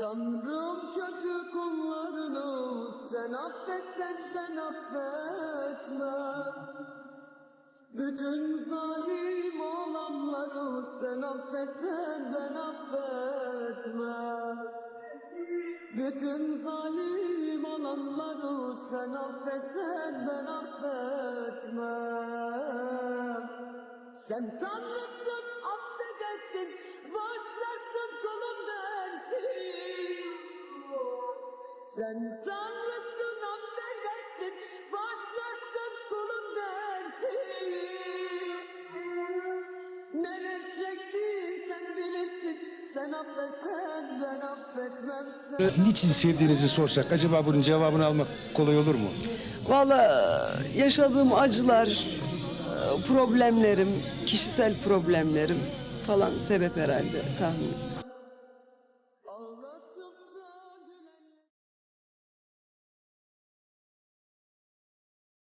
Tanrım kötü kullarını sen affetsen ben affetmem. Bütün zalim olanları sen affetsen ben affetmem. Bütün zalim olanları sen affetsen ben affetmem. Sen tanrısın affedersin, bağışlarsın Sen tanrısın affedersin, bağışlarsın kulum dersin. Neler çektin sen bilirsin, sen affetsen ben affetmem sen. Niçin sevdiğinizi sorsak acaba bunun cevabını almak kolay olur mu? Valla yaşadığım acılar, e, problemlerim, kişisel problemlerim falan sebep herhalde tahmin.